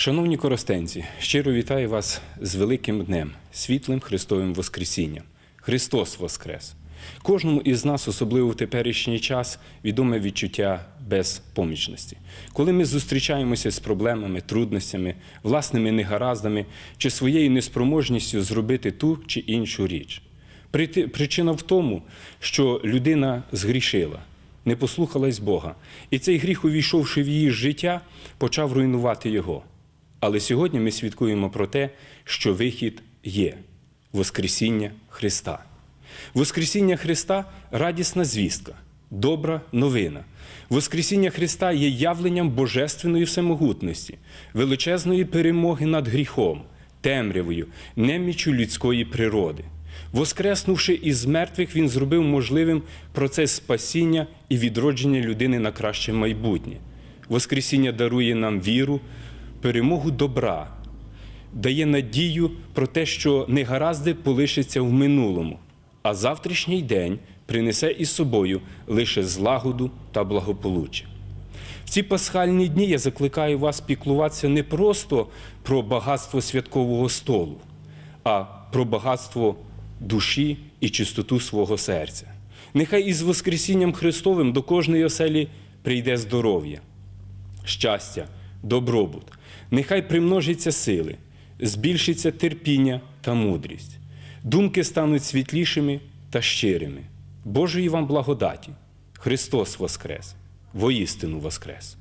Шановні коростенці, щиро вітаю вас з великим днем, світлим Христовим Воскресінням. Христос Воскрес! Кожному із нас, особливо в теперішній час, відоме відчуття безпомічності. Коли ми зустрічаємося з проблемами, трудностями, власними негараздами чи своєю неспроможністю зробити ту чи іншу річ. Причина в тому, що людина згрішила, не послухалась Бога, і цей гріх, увійшовши в її життя, почав руйнувати його. Але сьогодні ми свідкуємо про те, що вихід є Воскресіння Христа. Воскресіння Христа радісна звістка, добра новина. Воскресіння Христа є явленням божественної всемогутності, величезної перемоги над гріхом, темрявою, неміччю людської природи. Воскреснувши із мертвих, він зробив можливим процес спасіння і відродження людини на краще майбутнє. Воскресіння дарує нам віру, перемогу добра, дає надію про те, що негаразди полишаться в минулому, а завтрашній день принесе із собою лише злагоду та благополуччя. В ці пасхальні дні я закликаю вас піклуватися не просто про багатство святкового столу, а про багатство душі і чистоту свого серця. Нехай із Воскресінням Христовим до кожної оселі прийде здоров'я, щастя, добробут. Нехай примножиться сили, збільшиться терпіння та мудрість. Думки стануть світлішими та щирими. Божої вам благодаті! Христос Воскрес! Воістину Воскрес!